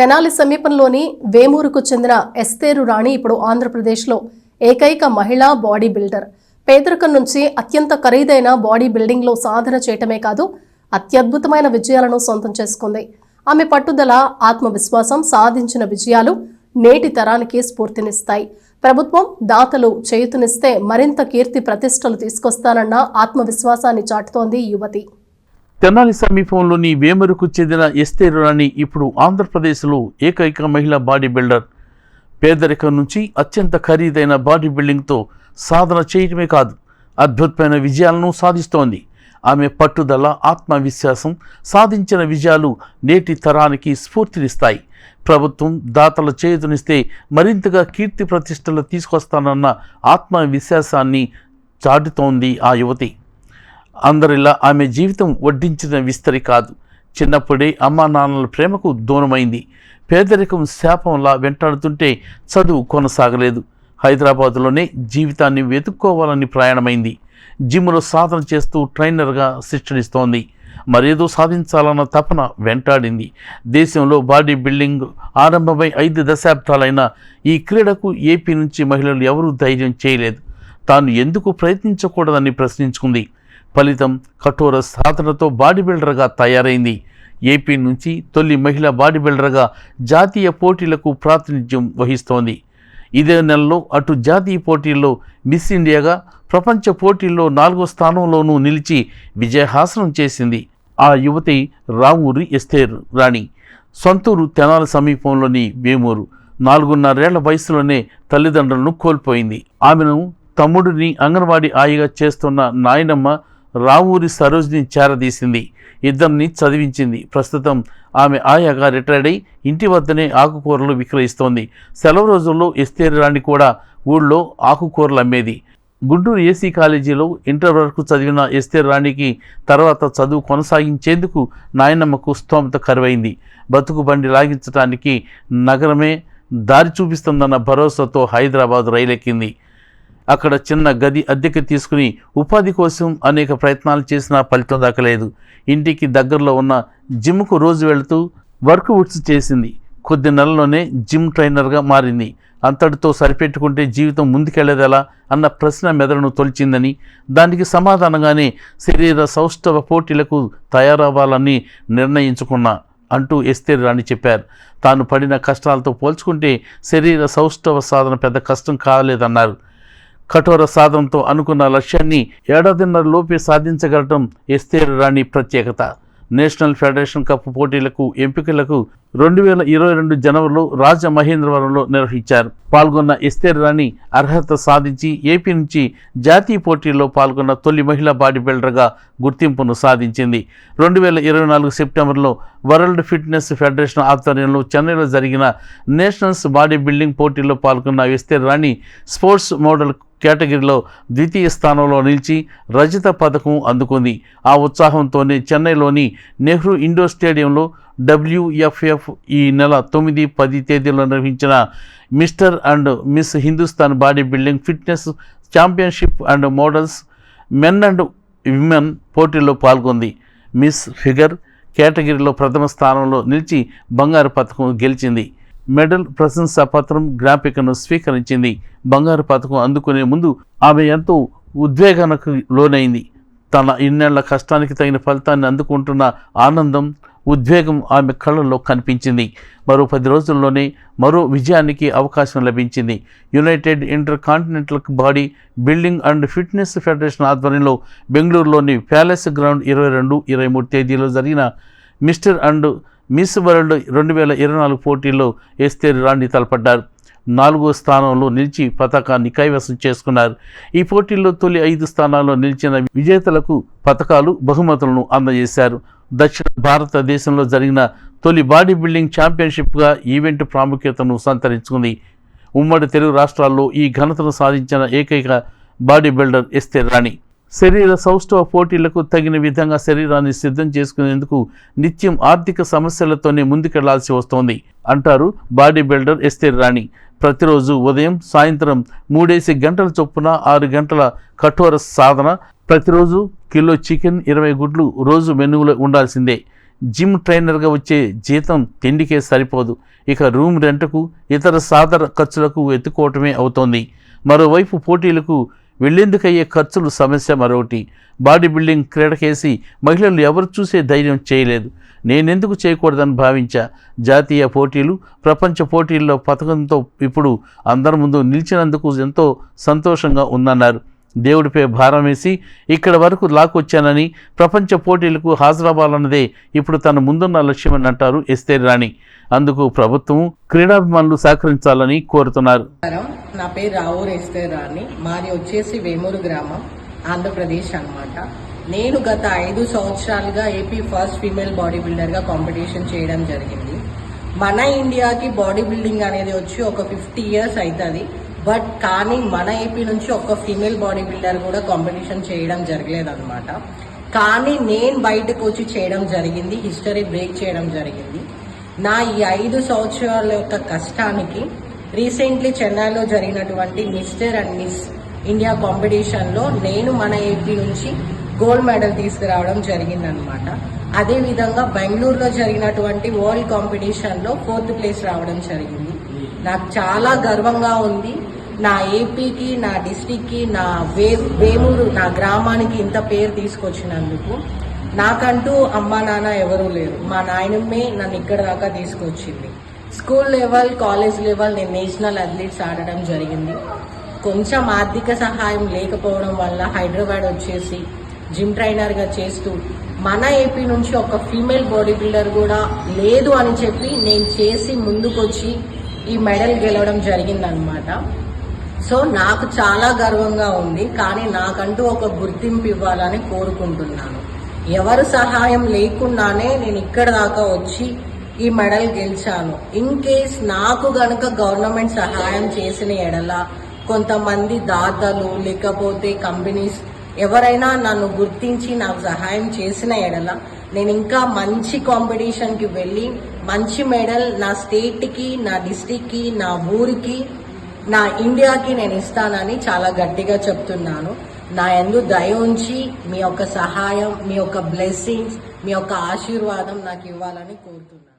తెనాలి సమీపంలోని వేమూరుకు చెందిన ఎస్తేరు రాణి ఇప్పుడు ఆంధ్రప్రదేశ్లో ఏకైక మహిళా బాడీ బిల్డర్. పేదరికం నుంచి అత్యంత ఖరీదైన బాడీ బిల్డింగ్లో సాధన చేయటమే కాదు అత్యద్భుతమైన విజయాలను సొంతం చేసుకుంది. ఆమె పట్టుదల ఆత్మవిశ్వాసం సాధించిన విజయాలు నేటి తరానికి స్ఫూర్తినిస్తాయి. ప్రభుత్వం దాతలు చేయుతునిస్తే మరింత కీర్తి ప్రతిష్టలు తీసుకొస్తానన్న ఆత్మవిశ్వాసాన్ని చాటుతోంది యువతి. తెనాలి సమీపంలోని వేమరుకు చెందిన ఎస్తేరురాణి ఇప్పుడు ఆంధ్రప్రదేశ్లో ఏకైక మహిళా బాడీ బిల్డర్. పేదరికం నుంచి అత్యంత ఖరీదైన బాడీ బిల్డింగ్తో సాధన చేయటమే కాదు అద్భుతమైన విజయాలను సాధిస్తోంది. ఆమె పట్టుదల ఆత్మవిశ్వాసం సాధించిన విజయాలు నేటి తరానికి స్ఫూర్తినిస్తాయి. ప్రభుత్వం దాతల చేతునిస్తే మరింతగా కీర్తి ప్రతిష్టలు తీసుకొస్తానన్న ఆత్మవిశ్వాసాన్ని చాటుతోంది ఆ యువతి. అందరిలా ఆమె జీవితం వడ్డించిన విస్తరి కాదు. చిన్నప్పుడే అమ్మా నాన్నల ప్రేమకు దూరమైంది. పేదరికం శాపంలా వెంటాడుతుంటే చదువు కొనసాగలేదు. హైదరాబాదులోనే జీవితాన్ని వెతుక్కోవాలని ప్రయాణమైంది. జిమ్లో సాధన చేస్తూ ట్రైనర్గా శిక్షణిస్తోంది. మరేదో సాధించాలన్న తపన వెంటాడింది. దేశంలో బాడీ బిల్డింగ్ ఆరంభమై ఐదు దశాబ్దాలైన ఈ క్రీడకు ఏపీ నుంచి మహిళలు ఎవరూ ధైర్యం చేయలేదు. తాను ఎందుకు ప్రయత్నించకూడదని ప్రశ్నించుకుంది. ఫలితం కఠోర సాధనతో బాడీ బిల్డర్గా తయారైంది. ఏపీ నుంచి తొలి మహిళా బాడీ బిల్డర్గా జాతీయ పోటీలకు ప్రాతినిధ్యం వహిస్తోంది. ఇదే నెలలో అటు జాతీయ పోటీల్లో మిస్ ఇండియాగా ప్రపంచ పోటీల్లో నాలుగో స్థానంలోనూ నిలిచి విజయహాసనం చేసింది ఆ యువతి రావూరి ఎస్తేర్ రాణి. సొంతూరు తెనాల సమీపంలోని వేమూరు. నాలుగున్నరేళ్ళ వయసులోనే తల్లిదండ్రులను కోల్పోయింది. ఆమెను తమ్ముడిని అంగన్వాడీ ఆయిగా చేస్తున్న నాయనమ్మ రావూరి సరోజ్ని చేరదీసింది. ఇద్దరిని చదివించింది. ప్రస్తుతం ఆమె ఆయాగా రిటైర్డ్ అయి ఇంటి వద్దనే ఆకుకూరలు విక్రయిస్తోంది. సెలవు రోజుల్లో ఎస్తేరి రాణి కూడా ఊళ్ళో ఆకుకూరలు అమ్మేది. గుంటూరు ఏసీ కాలేజీలో ఇంటర్ వరకు చదివిన ఎస్తే రాణికి తర్వాత చదువు కొనసాగించేందుకు నాయనమ్మకు స్తోమత కరువైంది. బతుకు బండి లాగించడానికి నగరమే దారి చూపిస్తుందన్న భరోసాతో హైదరాబాద్ రైలెక్కింది. అక్కడ చిన్న గది అద్దెకి తీసుకుని ఉపాధి కోసం అనేక ప్రయత్నాలు చేసినా ఫలితం దక్కలేదు. ఇంటికి దగ్గరలో ఉన్న జిమ్కు రోజు వెళుతూ వర్కౌట్స్ చేసింది. కొద్ది నెలల్లోనే జిమ్ ట్రైనర్గా మారింది. అంతటితో సరిపెట్టుకుంటే జీవితం ముందుకెళ్ళేదెలా అన్న ప్రశ్న మెదడును తొలిచిందని దానికి సమాధానంగానే శరీర సౌష్ఠవ పోటీలకు తయారవ్వాలని నిర్ణయించుకున్నా అంటూ ఎస్తేర్ రాణి చెప్పారు. తాను పడిన కష్టాలతో పోల్చుకుంటే శరీర సౌష్ఠవ సాధన పెద్ద కష్టం కాలేదన్నారు. కఠోర సాధనతో అనుకున్న లక్ష్యాన్ని ఏడాదిన్నరలోపే సాధించగలటం ఎస్తేరు రాణి ప్రత్యేకత. నేషనల్ ఫెడరేషన్ కప్ పోటీలకు ఎంపికలకు రెండు వేల ఇరవై రెండు జనవరిలో రాజమహేంద్రవరంలో నిర్వహించారు. పాల్గొన్న ఎస్తేర్ రాణి అర్హత సాధించి ఏపీ నుంచి జాతీయ పోటీల్లో పాల్గొన్న తొలి మహిళా బాడీ బిల్డర్గా గుర్తింపును సాధించింది. రెండు వేల ఇరవై నాలుగు సెప్టెంబర్లో వరల్డ్ ఫిట్నెస్ ఫెడరేషన్ ఆధ్వర్యంలో చెన్నైలో జరిగిన నేషనల్స్ బాడీ బిల్డింగ్ పోటీల్లో పాల్గొన్న ఎస్తేర్ రాణి స్పోర్ట్స్ మోడల్ కేటగిరీలో ద్వితీయ స్థానంలో నిలిచి రజత పథకం అందుకుంది. ఆ ఉత్సాహంతోనే చెన్నైలోని నెహ్రూ ఇండోర్ స్టేడియంలో డబ్ల్యూఎఫ్ఎఫ్ ఈ నెల తొమ్మిది పది తేదీలో నిర్వహించిన mister and miss Hindustan body building fitness championship and models men and women పోటీల్లో పాల్గొంది. మిస్ ఫిగర్ కేటగిరీలో ప్రథమ స్థానంలో నిలిచి బంగారు పథకం గెలిచింది. మెడల్ ప్రశంసా పత్రం జ్ఞాపికను స్వీకరించింది. బంగారు పథకం అందుకునే ముందు ఆమె ఎంతో ఉద్వేగానికి లోనైంది. తన ఇన్నేళ్ళ కష్టానికి తగిన ఫలితాన్ని అందుకుంటున్న ఆనందం ఉద్వేగం ఆమె కళ్ళల్లో కనిపించింది. మరో పది రోజుల్లోనే మరో విజయానికి అవకాశం లభించింది. United Inter Continental body building and fitness federation ఆధ్వర్యంలో బెంగళూరులోని ప్యాలెస్ గ్రౌండ్ ఇరవై రెండు ఇరవై మూడు తేదీలో జరిగిన మిస్టర్ అండ్ మిస్ వరల్డ్ రెండు వేల ఇరవై నాలుగు పోటీల్లో ఎస్తేర్ రాణి తలపడ్డారు. నాలుగో స్థానంలో నిలిచి పథకాన్ని కైవసం చేసుకున్నారు. ఈ పోటీల్లో తొలి ఐదు స్థానాల్లో నిలిచిన విజేతలకు పథకాలు బహుమతులను అందజేశారు. దక్షిణ భారతదేశంలో జరిగిన తొలి బాడీ బిల్డింగ్ ఛాంపియన్షిప్గా ఈవెంట్ ప్రాముఖ్యతను సంతరించుకుంది. ఉమ్మడి తెలుగు రాష్ట్రాల్లో ఈ ఘనతను సాధించిన ఏకైక బాడీ బిల్డర్ ఎస్తే రాణి. శరీర సౌష్ఠవ పోటీలకు తగిన విధంగా శరీరాన్ని సిద్ధం చేసుకునేందుకు నిత్యం ఆర్థిక సమస్యలతోనే ముందుకెళ్ళాల్సి వస్తోంది అంటారు బాడీ బిల్డర్ ఎస్తే రాణి. ప్రతిరోజు ఉదయం సాయంత్రం మూడేసి గంటల చొప్పున ఆరు గంటల కఠోర సాధన ప్రతిరోజు కిలో చికెన్ ఇరవై గుడ్లు రోజు మెనువులో ఉండాల్సిందే. జిమ్ ట్రైనర్గా వచ్చే జీతం తిండికే సరిపోదు. ఇక రూమ్ రెంట్కు ఇతర సాదర ఖర్చులకు ఎత్తుకోవటమే అవుతోంది. మరోవైపు పోటీలకు వెళ్ళేందుకయ్యే ఖర్చులు సమస్య మరొకటి. బాడీ బిల్డింగ్ క్రీడకేసి మహిళలు ఎవరు చూసే ధైర్యం చేయలేదు. నేనెందుకు చేయకూడదని భావించా. జాతీయ పోటీలు ప్రపంచ పోటీల్లో పథకంతో ఇప్పుడు అందరి ముందు నిలిచినందుకు ఎంతో సంతోషంగా ఉందన్నారు. దేవుడిపై భారం వేసి ఇక్కడ వరకు లాక్కొచ్చానని ప్రపంచ పోటీలకు హాజరవ్వాలన్నదే ఇప్పుడు తన ముందున్న లక్ష్యమని అంటారు ఎస్తేర్ రాణి. అందుకు ప్రభుత్వం క్రీడాభిమానులు సహకరించాలని కోరుతున్నారు. నా పేరు రావూరు ఎస్తే రాణి. మాది వచ్చేసి వేమూరు గ్రామం ఆంధ్రప్రదేశ్ అన్నమాట. నేను గత ఐదు సంవత్సరాలుగా ఏపీ ఫస్ట్ ఫీమేల్ బాడీ బిల్డర్గా కాంపిటీషన్ చేయడం జరిగింది. మన ఇండియాకి బాడీ బిల్డింగ్ అనేది వచ్చి ఒక ఫిఫ్టీ ఇయర్స్ అవుతుంది బట్ కానీ మన ఏపీ నుంచి ఒక ఫీమేల్ బాడీ బిల్డర్ కూడా కాంపిటీషన్ చేయడం జరగలేదన్నమాట. కానీ నేను బయటకు వచ్చి చేయడం జరిగింది హిస్టరీ బ్రేక్ చేయడం జరిగింది. నా ఈ ఐదు సంవత్సరాల యొక్క కష్టానికి రీసెంట్లీ చెన్నైలో జరిగినటువంటి మిస్టర్ అండ్ మిస్ ఇండియా కాంపిటీషన్లో నేను మన ఏపీ నుంచి గోల్డ్ మెడల్ తీసుకురావడం జరిగిందనమాట అదేవిధంగా బెంగళూరులో జరిగినటువంటి వరల్డ్ కాంపిటీషన్లో ఫోర్త్ ప్లేస్ రావడం జరిగింది. నాకు చాలా గర్వంగా ఉంది. నా ఏపీకి నా డిస్టిక్కి నా వే వేమూరు నా గ్రామానికి ఇంత పేరు తీసుకొచ్చినందుకు నాకంటూ అమ్మా నాన్న ఎవరూ లేరు. మా నాయనమ్మే నన్ను ఇక్కడ దాకా తీసుకొచ్చింది. స్కూల్ లెవెల్ కాలేజ్ లెవెల్ నేను నేషనల్ అథ్లీట్స్ ఆడడం జరిగింది. కొంచెం ఆర్థిక సహాయం లేకపోవడం వల్ల హైదరాబాద్ వచ్చేసి జిమ్ ట్రైనర్గా చేస్తూ మన ఏపీ నుంచి ఒక ఫీమేల్ బాడీ బిల్డర్ కూడా లేదు అని చెప్పి నేను చేసి ముందుకొచ్చి ఈ మెడల్ గెలవడం జరిగిందనమాట. సో నాకు చాలా గర్వంగా ఉంది కానీ నాకంటూ ఒక గుర్తింపు ఇవ్వాలని కోరుకుంటున్నాను. ఎవరు సహాయం లేకుండానే నేను ఇక్కడ దాకా వచ్చి ఈ మెడల్ గెలిచాను. ఇన్ కేస్ నాకు గనుక గవర్నమెంట్ సహాయం చేసిన ఎడల కొంతమంది దాతలు లేకపోతే కంపెనీస్ ఎవరైనా నన్ను గుర్తించి నాకు సహాయం చేసిన ఎడల నేను ఇంకా మంచి కాంపిటీషన్కి వెళ్ళి మంచి మెడల్ నా స్టేట్కి నా డిస్టిక్కి నా ఊరికి నా ఇండియాకి నేను ఇస్తానని చాలా గట్టిగా చెప్తున్నాను. నా ఎందు దయ ఉంచి మీ యొక్క సహాయం మీ యొక్క బ్లెస్సింగ్స్ మీ యొక్క ఆశీర్వాదం నాకు ఇవ్వాలని కోరుతున్నాను.